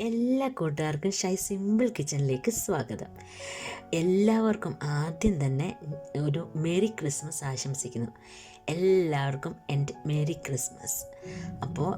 എല്ലാ കൂട്ടുകാർക്കും shy simple കിച്ചണിലേക്ക് സ്വാഗതം. എല്ലാവർക്കും ആദ്യം തന്നെ ഒരു മേരി ക്രിസ്മസ് ആശംസിക്കുന്നു. എല്ലാവർക്കും എന്റെ മേരി ക്രിസ്മസ്. അപ്പോൾ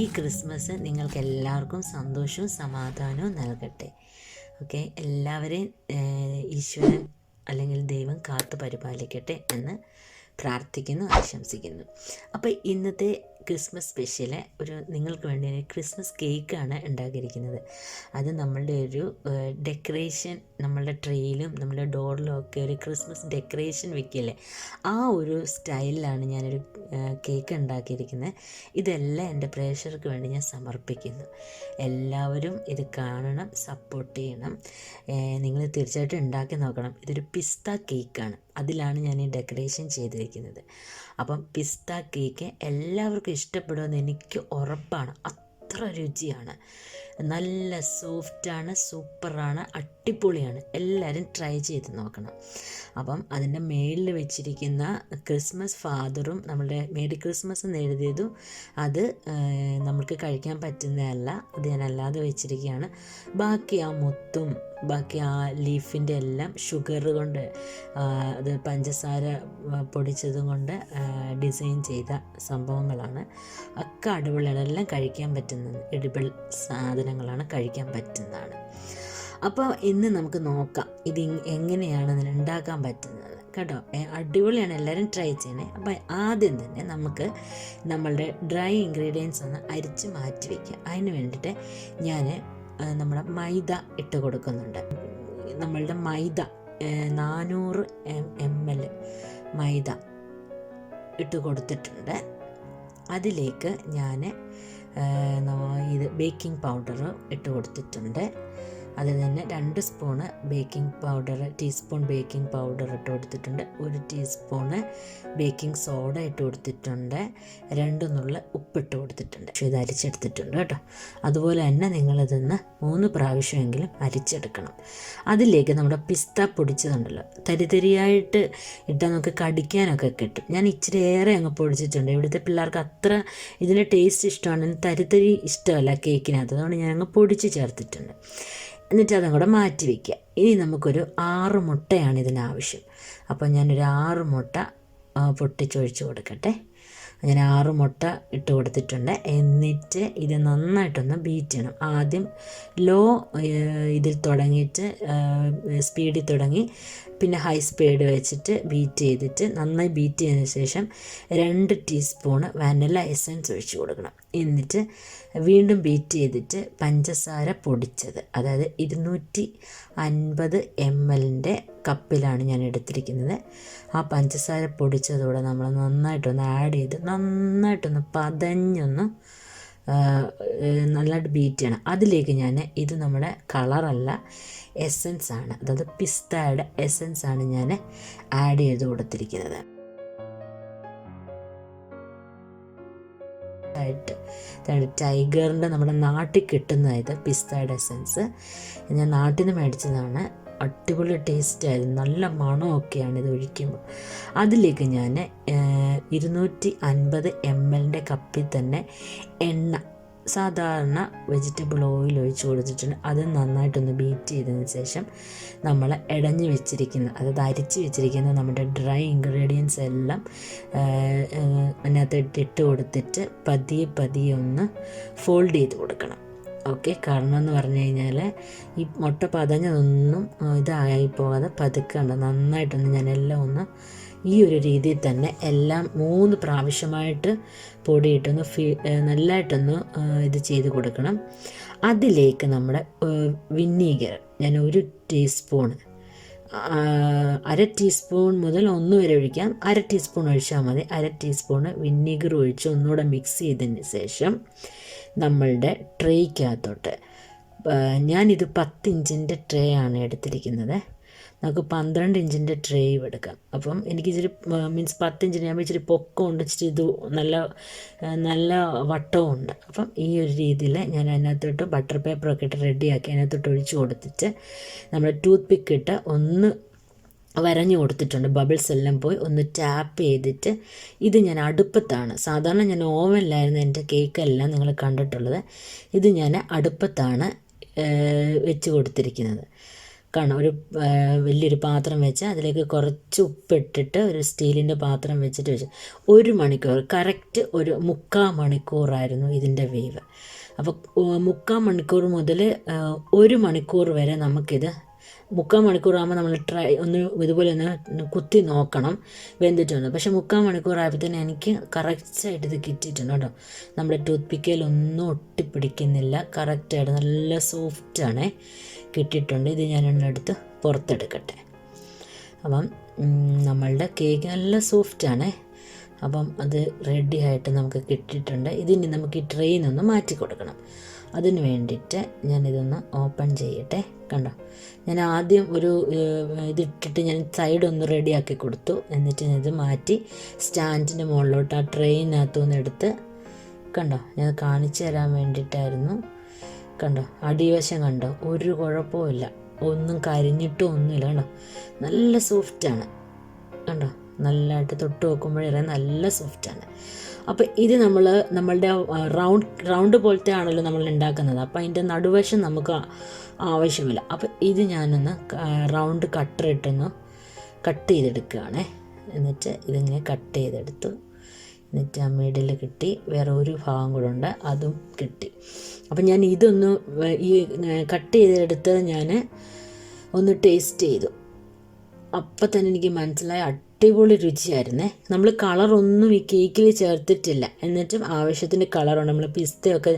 ഈ ക്രിസ്മസ് നിങ്ങൾക്ക് എല്ലാവർക്കും സന്തോഷവും സമാധാനവും നൽകട്ടെ. ഓക്കെ എല്ലാവരെയും ഈശ്വരൻ അല്ലെങ്കിൽ ദൈവം കാത്തു പരിപാലിക്കട്ടെ എന്ന് പ്രാർത്ഥിക്കുന്നു ആശംസിക്കുന്നു. അപ്പോൾ ഇന്നത്തെ ക്രിസ്മസ് സ്പെഷ്യൽ ഒരു നിങ്ങൾക്ക് വേണ്ടി ക്രിസ്മസ് കേക്കാണ് ഉണ്ടാക്കിയിരിക്കുന്നത്. അത് നമ്മളുടെ ഒരു ഡെക്കറേഷൻ നമ്മളുടെ ട്രെയിലും നമ്മളുടെ ഡോറിലും ഒക്കെ ഒരു ക്രിസ്മസ് ഡെക്കറേഷൻ വെക്കില്ലേ? ആ ഒരു സ്റ്റൈലിലാണ് ഞാനൊരു കേക്ക് ഉണ്ടാക്കിയിരിക്കുന്നത്. ഇതെല്ലാം എന്റെ പ്രേക്ഷകർക്ക് വേണ്ടി ഞാൻ സമർപ്പിക്കുന്നു. എല്ലാവരും ഇത് കാണണം സപ്പോർട്ട് ചെയ്യണം. നിങ്ങൾ തീർച്ചയായിട്ടും ഉണ്ടാക്കി നോക്കണം. ഇതൊരു പിസ്ത കേക്കാണ്. അതിലാണ് ഞാൻ ഈ ഡെക്കറേഷൻ ചെയ്തിരിക്കുന്നത്. അപ്പം പിസ്ത കേക്ക് എല്ലാവർക്കും ഇഷ്ടപ്പെടുമെന്ന് എനിക്ക് ഉറപ്പാണ്. അത്ര രുചിയാണ്. നല്ല സോഫ്റ്റാണ് സൂപ്പറാണ് അടിപൊളിയാണ്. എല്ലാവരും ട്രൈ ചെയ്ത് നോക്കണം. അപ്പം അതിന്റെ മേളിൽ വെച്ചിരിക്കുന്ന ക്രിസ്മസ് ഫാദറും നമ്മുടെ മേരി ക്രിസ്മസ് എന്ന് എഴുതിയതും അത് നമുക്ക് കഴിക്കാൻ പറ്റുന്നതല്ല. അത് ഞാൻ അല്ലാതെ വെച്ചിരിക്കുകയാണ്. ബാക്കി ആ മുത്തും ബാക്കി ആ ലീഫിന്റെ എല്ലാം ഷുഗർ കൊണ്ട് അത് പഞ്ചസാര പൊടിച്ചതും കൊണ്ട് ഡിസൈൻ ചെയ്ത സംഭവങ്ങളാണ്. ഒക്കെ അടിപൊളിയാണ് എല്ലാം കഴിക്കാൻ പറ്റുന്ന എഡിബിൾ സാധനങ്ങളാണ് കഴിക്കാൻ പറ്റുന്നതാണ്. അപ്പോൾ ഇന്ന് നമുക്ക് നോക്കാം ഇത് എങ്ങനെയാണ് ഇതിന് ഉണ്ടാക്കാൻ പറ്റുന്നത്. കേട്ടോ അടിപൊളിയാണ്. എല്ലാവരും ട്രൈ ചെയ്യണേ. അപ്പോൾ ആദ്യം തന്നെ നമുക്ക് നമ്മളുടെ ഡ്രൈ ഇൻഗ്രീഡിയൻസ് ഒന്ന് അരിച്ച് മാറ്റി വയ്ക്കുക അതിന് വേണ്ടിയിട്ട് ഞാൻ നമ്മുടെ മൈദ ഇട്ട് കൊടുക്കുന്നുണ്ട്. നമ്മളുടെ മൈദ നാനൂറ് എം എം എൽ മൈദ ഇട്ട് കൊടുത്തിട്ടുണ്ട്. അതിലേക്ക് ഞാൻ ഇത് ബേക്കിംഗ് പൗഡർ ഇട്ട് കൊടുത്തിട്ടുണ്ട്. അതിൽ തന്നെ രണ്ട് spoon baking powder teaspoon baking powder ഇട്ട് കൊടുത്തിട്ടുണ്ട്. ഒരു ടീസ്പൂണ് ബേക്കിംഗ് സോഡ ഇട്ട് കൊടുത്തിട്ടുണ്ട്. രണ്ട് നുള്ള ഉപ്പിട്ട് കൊടുത്തിട്ടുണ്ട്. പക്ഷേ ഇത് അരിച്ചെടുത്തിട്ടുണ്ട് കേട്ടോ. അതുപോലെ തന്നെ നിങ്ങളിതൊന്ന് മൂന്ന് പ്രാവശ്യമെങ്കിലും അരിച്ചെടുക്കണം. അതിലേക്ക് നമ്മുടെ പിസ്ത പൊടിച്ചതുണ്ടല്ലോ. തരിതരിയായിട്ട് ഇട്ടാൽ നമുക്ക് കടിക്കാനൊക്കെ കിട്ടും. ഞാൻ ഇച്ചിരി ഏറെ അങ്ങ് പൊടിച്ചിട്ടുണ്ട്. ഇവിടുത്തെ പിള്ളേർക്ക് അത്ര ഇതിന്റെ ടേസ്റ്റ് ഇഷ്ടമാണ്. തരിതരി ഇഷ്ടമല്ല കേക്കിനകത്ത്. അതുകൊണ്ട് ഞാൻ അങ്ങ് പൊടിച്ച് ചേർത്തിട്ടുണ്ട്. എന്നിട്ട് അതും കൂടെ മാറ്റി വയ്ക്കുക ഇനി നമുക്കൊരു ആറ് മുട്ടയാണ് ഇതിനാവശ്യം അപ്പോൾ ഞാനൊരു ആറ് മുട്ട പൊട്ടിച്ചൊഴിച്ച് കൊടുക്കട്ടെ. ഞാൻ ആറ് മുട്ട ഇട്ട് കൊടുത്തിട്ടുണ്ട്. എന്നിട്ട് ഇത് നന്നായിട്ടൊന്ന് ബീറ്റ് ചെയ്യണം. ആദ്യം ലോ ഇതിൽ തുടങ്ങിയിട്ട് സ്പീഡിൽ തുടങ്ങി പിന്നെ ഹൈ സ്പീഡ് വെച്ചിട്ട് ബീറ്റ് ചെയ്തിട്ട് നന്നായി ബീറ്റ് ചെയ്തതിന് ശേഷം രണ്ട് ടീസ്പൂണ് വാനില എസൻസ് ഒഴിച്ച് കൊടുക്കണം. എന്നിട്ട് വീണ്ടും ബീറ്റ് ചെയ്തിട്ട് പഞ്ചസാര പൊടിച്ചത്. അതായത് ഇരുന്നൂറ്റി അൻപത് എം എല്ലിന്റെ കപ്പിലാണ് ഞാൻ എടുത്തിരിക്കുന്നത്. ആ പഞ്ചസാര പൊടിച്ചതോടെ നമ്മൾ നന്നായിട്ടൊന്ന് ആഡ് ചെയ്ത് നന്നായിട്ടൊന്ന് പതഞ്ഞൊന്ന് നല്ലതായിട്ട് ബീറ്റ് ചെയ്യണം. അതിലേക്ക് ഞാൻ ഇത് നമ്മുടെ കളറല്ല എസൻസ് ആണ്. അതായത് പിസ്തയുടെ എസൻസ് ആണ് ഞാൻ ആഡ് ചെയ്ത് കൊടുത്തിരിക്കുന്നത്. ആയിട്ട്. ടൈഗറിന്റെ നമ്മുടെ നാട്ടിൽ കിട്ടുന്നതായത് പിസ്തയുടെ എസൻസ്. ഞാൻ നാട്ടിൽ നിന്ന് മേടിച്ചതാണ്. അടിപൊളി ടേസ്റ്റ് ആയിരുന്നു. നല്ല മണമൊക്കെയാണ് ഇത് ഒഴിക്കുമ്പോൾ. അതിലേക്ക് ഞാൻ ഇരുന്നൂറ്റി അൻപത് എം എല്ലിന്റെ കപ്പിൽ തന്നെ എണ്ണ സാധാരണ വെജിറ്റബിൾ ഓയിൽ ഒഴിച്ച് കൊടുത്തിട്ടുണ്ട്. അത് നന്നായിട്ടൊന്ന് ബീറ്റ് ചെയ്തതിന് ശേഷം നമ്മൾ ഇടഞ്ഞു വെച്ചിരിക്കുന്ന അതായത് അരിച്ച് വെച്ചിരിക്കുന്ന നമ്മുടെ ഡ്രൈ ഇൻഗ്രീഡിയൻസ് എല്ലാം അതിനകത്ത് ഇട്ട് കൊടുത്തിട്ട് പതിയെ പതിയെ ഒന്ന് ഫോൾഡ് ചെയ്ത് കൊടുക്കണം. ഓക്കെ കാരണം എന്ന് പറഞ്ഞു കഴിഞ്ഞാൽ ഈ മുട്ട പതഞ്ഞതൊന്നും ഇതായി പോകാതെ പതുക്കേണ്ട നന്നായിട്ടൊന്ന് ഞാനെല്ലാം ഒന്ന് ഈ ഒരു രീതിയിൽ തന്നെ എല്ലാം മൂന്ന് പ്രാവശ്യമായിട്ട് പൊടിയിട്ടൊന്ന് ഫീ നല്ലതായിട്ടൊന്ന് ഇത് ചെയ്ത് കൊടുക്കണം. അതിലേക്ക് നമ്മുടെ വിന്നീഗർ ഞാൻ ഒരു ടീസ്പൂൺ അര ടീസ്പൂൺ മുതൽ ഒന്ന് വരെ ഒഴിക്കാം. അര ടീസ്പൂൺ ഒഴിച്ചാൽ മതി. അര ടീസ്പൂൺ വിന്നീഗർ ഒഴിച്ച് ഒന്നുകൂടെ മിക്സ് ചെയ്തതിന് ശേഷം നമ്മളുടെ ട്രേക്കകത്തോട്ട് ഞാനിത് പത്തിഞ്ചിന്റെ ട്രേ ആണ് എടുത്തിരിക്കുന്നത്. നമുക്ക് പന്ത്രണ്ട് ഇഞ്ചിന്റെ ട്രേയും എടുക്കാം അപ്പം എനിക്ക് ഇച്ചിരി മീൻസ് പത്ത് ഇഞ്ചിന് ഞാൻ ഇച്ചിരി പൊക്കമുണ്ട് ഇച്ചിരി ഇത് നല്ല നല്ല വട്ടവും ഉണ്ട് അപ്പം ഈ ഒരു രീതിയിൽ ഞാൻ അതിനകത്തോട്ട് ബട്ടർ പേപ്പറൊക്കെ ഇട്ട് റെഡിയാക്കി അതിനകത്തോട്ട് ഒഴിച്ച് കൊടുത്തിട്ട് നമ്മൾ ടൂത്ത് പിക്ക് ഇട്ട് ഒന്ന് വരഞ്ഞു കൊടുത്തിട്ടുണ്ട്. ബബിൾസ് എല്ലാം പോയി ഒന്ന് ടാപ്പ് ചെയ്തിട്ട് ഇത് ഞാൻ അടുപ്പത്താണ്. സാധാരണ ഞാൻ ഓവനിലായിരുന്നു എന്റെ കേക്കെല്ലാം നിങ്ങൾ കണ്ടിട്ടുള്ളത്. ഇത് ഞാൻ അടുപ്പത്താണ് വെച്ച് കൊടുത്തിരിക്കുന്നത്. കാണാം ഒരു വലിയൊരു പാത്രം വെച്ച് അതിലേക്ക് കുറച്ച് ഉപ്പിട്ടിട്ട് ഒരു സ്റ്റീലിന്റെ പാത്രം വെച്ചിട്ട് വെച്ച് ഒരു മണിക്കൂർ കറക്റ്റ് ഒരു മുക്കാൽ മണിക്കൂറായിരുന്നു ഇതിന്റെ വേവ്. അപ്പോൾ മുക്കാൽ മണിക്കൂർ മുതൽ ഒരു മണിക്കൂർ വരെ നമുക്കിത് മുക്കാൽ മണിക്കൂറാകുമ്പോൾ നമ്മൾ ട്രൈ ഒന്ന് ഇതുപോലെ ഒന്ന് കുത്തി നോക്കണം വെന്തിട്ടുണ്ട് പക്ഷേ മുക്കാൽ തന്നെ എനിക്ക് കറക്റ്റായിട്ട് ഇത് കിട്ടിയിട്ടുണ്ട് കേട്ടോ. നമ്മുടെ ടൂത്ത് പിക്കയിലൊന്നും ഒട്ടിപ്പിടിക്കുന്നില്ല കറക്റ്റായിട്ട് നല്ല സോഫ്റ്റാണ്. കിട്ടിയിട്ടുണ്ട് ഇത് ഞാൻ എണ്ണെടുത്ത് പുറത്തെടുക്കട്ടെ. അപ്പം നമ്മളുടെ കേക്ക് നല്ല സോഫ്റ്റാണ് അപ്പം അത് റെഡി ആയിട്ട് നമുക്ക് കിട്ടിയിട്ടുണ്ട്. ഇതിനി നമുക്ക് ഈ ട്രെയിൻ ഒന്ന് മാറ്റി കൊടുക്കണം. അതിന് വേണ്ടിയിട്ട് ഞാനിതൊന്ന് ഓപ്പൺ ചെയ്യട്ടെ. കണ്ടോ? ഞാൻ ആദ്യം ഒരു ഇതിട്ടിട്ട് ഞാൻ സൈഡ് ഒന്ന് റെഡിയാക്കി കൊടുത്തു. എന്നിട്ട് ഞാൻ ഇത് മാറ്റി സ്റ്റാൻഡിന്റെ മുകളിലോട്ട് ആ ട്രെയിനകത്തു നിന്ന് എടുത്ത് കണ്ടോ? ഞാൻ കാണിച്ചു തരാൻ വേണ്ടിയിട്ടായിരുന്നു. കണ്ടോ? അടിവശം കണ്ടോ? ഒരു കുഴപ്പമില്ല ഒന്നും കരിഞ്ഞിട്ടും ഒന്നുമില്ല കണ്ടോ? നല്ല സോഫ്റ്റാണ് കണ്ടോ? നല്ലതായിട്ട് തൊട്ട് നോക്കുമ്പോഴേ നല്ല സോഫ്റ്റാണ് അപ്പോൾ ഇത് നമ്മൾ നമ്മളുടെ റൗണ്ട് റൗണ്ട് പോലത്തെ ആണല്ലോ നമ്മൾ ഉണ്ടാക്കുന്നത്. അപ്പോൾ അതിന്റെ നടുവശം നമുക്ക് ആവശ്യമില്ല. അപ്പോൾ ഇത് ഞാനൊന്ന് റൗണ്ട് കട്ടർ ഇട്ടൊന്ന് കട്ട് ചെയ്തെടുക്കുകയാണേ. എന്നിട്ട് ഇതിങ്ങനെ കട്ട് ചെയ്തെടുത്തു. എന്നിട്ട് ആ മിഡിൽ കിട്ടി. വേറെ ഒരു ഭാഗം കൂടെ ഉണ്ട്. അതും കിട്ടി. അപ്പം ഞാൻ ഇതൊന്ന് ഈ കട്ട് ചെയ്തെടുത്തത് ഞാൻ ഒന്ന് ടേസ്റ്റ് ചെയ്തു. അപ്പം തന്നെ എനിക്ക് മനസ്സിലായി. അടിപൊളി രുചിയായിരുന്നേ. നമ്മൾ കളറൊന്നും ഈ കേക്കിൽ ചേർത്തിട്ടില്ല. എന്നിട്ടും ആവശ്യത്തിന് കളറാണ്. നമ്മൾ പിസ്തയൊക്കെ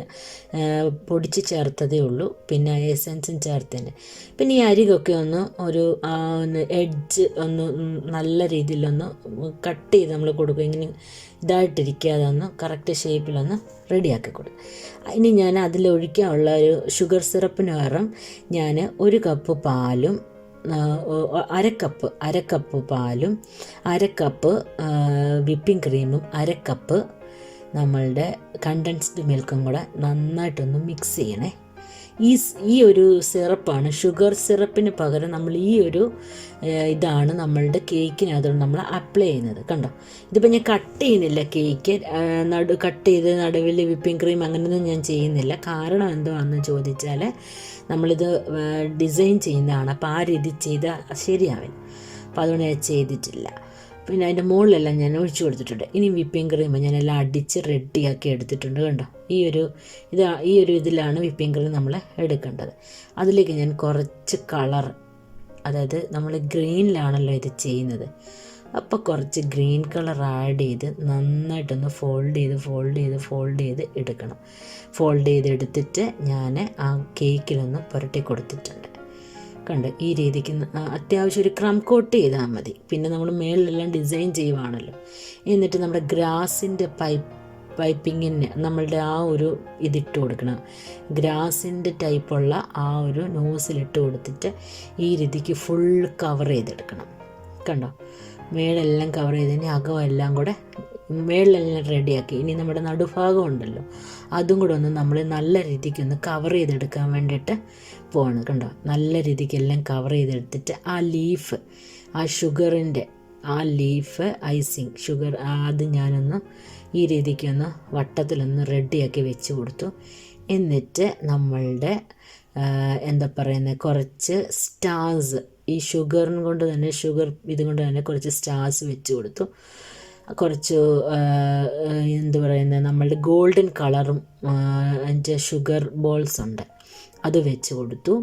പൊടിച്ച് ചേർത്തതേ ഉള്ളൂ. പിന്നെ എസൻസും ചേർത്തതിന് പിന്നെ ഈ അരികൊക്കെ ഒന്ന് ഒരു എഡ്ജ് ഒന്ന് നല്ല രീതിയിലൊന്ന് കട്ട് ചെയ്ത് നമ്മൾ കൊടുക്കും. ഇങ്ങനെ ഇതായിട്ടിരിക്കാതെ ഒന്ന് കറക്റ്റ് ഷേപ്പിലൊന്ന് റെഡിയാക്കി കൊടുക്കും. ഇനി ഞാൻ അതിലൊഴിക്കാനുള്ള ഒരു ഷുഗർ സിറപ്പിന് പകരം ഞാൻ ഒരു കപ്പ് പാലും അരക്കപ്പ് അരക്കപ്പ് പാലും അരക്കപ്പ് വിപ്പിംഗ് ക്രീമും അരക്കപ്പ് നമ്മളുടെ കണ്ടൻസ്ഡ് മിൽക്കും കൂടെ നന്നായിട്ടൊന്ന് മിക്സ് ചെയ്യണേ. ഈ ഈ ഒരു സിറപ്പാണ്. ഷുഗർ സിറപ്പിന് പകരം നമ്മൾ ഈ ഒരു ഇതാണ് നമ്മളുടെ കേക്കിനകത്ത് നമ്മൾ അപ്ലൈ ചെയ്യുന്നത്. കണ്ടോ? ഇതിപ്പോൾ ഞാൻ കട്ട് ചെയ്യുന്നില്ല കേക്ക്. നടു കട്ട് ചെയ്ത് നടുവിൽ വിപ്പിംഗ് ക്രീം അങ്ങനെയൊന്നും ഞാൻ ചെയ്യുന്നില്ല. കാരണം എന്തുവാണെന്ന് ചോദിച്ചാൽ നമ്മളിത് ഡിസൈൻ ചെയ്യുന്നതാണ്. അപ്പോൾ ആ രീതി ചെയ്താൽ ശരിയാവില്ല. അപ്പോൾ അതുകൊണ്ട് ഞാൻ ചെയ്തിട്ടില്ല. പിന്നെ അതിന്റെ മുകളിലെല്ലാം ഞാൻ ഒഴിച്ചു കൊടുത്തിട്ടുണ്ട്. ഇനി വിപ്പിംഗ് ക്രീം ഞാനെല്ലാം അടിച്ച് റെഡിയാക്കി എടുത്തിട്ടുണ്ട്. കണ്ടോ? ഈ ഒരു ഇത് ഈ ഒരു ഇതിലാണ് വിപ്പിംഗ് ക്രീം നമ്മൾ എടുക്കേണ്ടത്. അതിലേക്ക് ഞാൻ കുറച്ച് കളർ അതായത് നമ്മൾ ഗ്രീനിലാണല്ലോ ഇത് ചെയ്യുന്നത്. അപ്പോൾ കുറച്ച് ഗ്രീൻ കളർ ആഡ് ചെയ്ത് നന്നായിട്ടൊന്ന് ഫോൾഡ് ചെയ്ത് ഫോൾഡ് ചെയ്ത് ഫോൾഡ് ചെയ്ത് എടുക്കണം. ഫോൾഡ് ചെയ്ത് എടുത്തിട്ട് ഞാൻ ആ കേക്കിലൊന്ന് പുരട്ടി കൊടുത്തിട്ടുണ്ട്. കണ്ട്? ഈ രീതിക്ക് അത്യാവശ്യം ഒരു ക്രം കോട്ട് ചെയ്താൽ മതി. പിന്നെ നമ്മൾ മേളിലെല്ലാം ഡിസൈൻ ചെയ്യുവാണല്ലോ. എന്നിട്ട് നമ്മുടെ ഗ്രാസിന്റെ പൈപ്പ് പൈപ്പിങ്ങിന് നമ്മളുടെ ആ ഒരു ഇതിട്ട് കൊടുക്കണം. ഗ്രാസിന്റെ ടൈപ്പുള്ള ആ ഒരു നോസിലിട്ട് കൊടുത്തിട്ട് ഈ രീതിക്ക് ഫുൾ കവർ ചെയ്തെടുക്കണം. കണ്ടോ? മേളെല്ലാം കവർ ചെയ്തതിന് അകം എല്ലാം കൂടെ മേളിലെല്ലാം റെഡിയാക്കി ഇനി നമ്മുടെ നടുഭാഗം ഉണ്ടല്ലോ അതും കൂടെ ഒന്ന് നമ്മൾ നല്ല രീതിക്ക് ഒന്ന് കവർ ചെയ്തെടുക്കാൻ വേണ്ടിയിട്ട് പോകണം കണ്ടോ? നല്ല രീതിക്ക് എല്ലാം കവർ ചെയ്തെടുത്തിട്ട് ആ ലീഫ് ആ ഷുഗറിന്റെ ആ ലീഫ് ഐസിങ് ഷുഗർ അത് ഞാനൊന്ന് ഈ രീതിക്കൊന്ന് വട്ടത്തിലൊന്ന് റെഡിയാക്കി വെച്ച് കൊടുത്തു. എന്നിട്ട് നമ്മളുടെ എന്താ പറയുന്നത് കുറച്ച് സ്റ്റാർസ് ഈ ഷുഗറിൻ കൊണ്ട് തന്നെ ഷുഗർ ഇതുകൊണ്ട് തന്നെ കുറച്ച് സ്റ്റാർസ് വെച്ച് കൊടുത്തു. കുറച്ച് എന്താ പറയുന്നത് നമ്മളുടെ ഗോൾഡൻ കളറും അതിന്റെ ഷുഗർ ബോൾസ് ഉണ്ട്. അത് വെച്ച് കൊടുത്തു.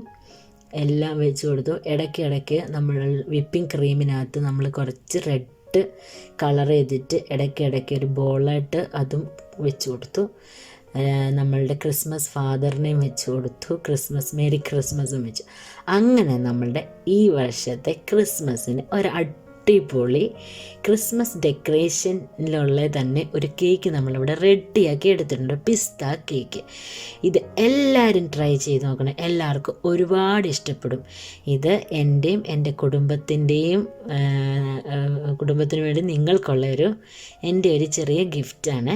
എല്ലാം വെച്ച് കൊടുത്തു. ഇടയ്ക്ക് ഇടയ്ക്ക് നമ്മൾ വിപ്പിംഗ് ക്രീമിനകത്ത് നമ്മൾ കുറച്ച് റെഡ് കളർ ചെയ്തിട്ട് ഇടയ്ക്കിടയ്ക്ക് ഇടയ്ക്ക് ഒരു ബോളായിട്ട് അതും വെച്ച് കൊടുത്തു. നമ്മളുടെ ക്രിസ്മസ് ഫാദറിനെയും വെച്ച് കൊടുത്തു. ക്രിസ്മസ് മേരി ക്രിസ്മസും വെച്ചു. അങ്ങനെ നമ്മളുടെ ഈ വർഷത്തെ ക്രിസ്മസിന് ഒരു അടിപൊളി ക്രിസ്മസ് ഡെക്കറേഷനിലുള്ള തന്നെ ഒരു കേക്ക് നമ്മളിവിടെ റെഡിയാക്കി എടുത്തിട്ടുണ്ട്. പിസ്ത കേക്ക് ഇത് എല്ലാവരും ട്രൈ ചെയ്ത് നോക്കണം. എല്ലാവർക്കും ഒരുപാട് ഇഷ്ടപ്പെടും. ഇത് എന്റെയും എന്റെ കുടുംബത്തിന്റെയും കുടുംബത്തിന് വേണ്ടി നിങ്ങൾക്കുള്ള ഒരു എന്റെ ഒരു ചെറിയ ഗിഫ്റ്റാണ്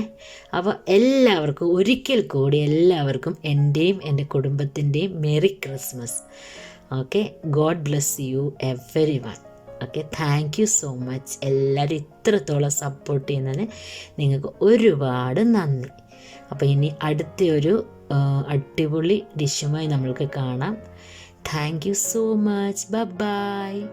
അപ്പോൾ എല്ലാവർക്കും ഒരിക്കൽ കൂടി എല്ലാവർക്കും എന്റെയും എന്റെ കുടുംബത്തിന്റെയും merry Christmas okay God bless you everyone okay thank you so much എല്ലാവരും ഇത്രത്തോളം സപ്പോർട്ട് ചെയ്യുന്നതിന് നിങ്ങൾക്ക് ഒരുപാട് നന്ദി. അപ്പോൾ ഇനി അടുത്ത ഒരു ആ, അടിപൊളി ഡിഷുമായി നമ്മൾക്ക് കാണാം. Thank you so much bye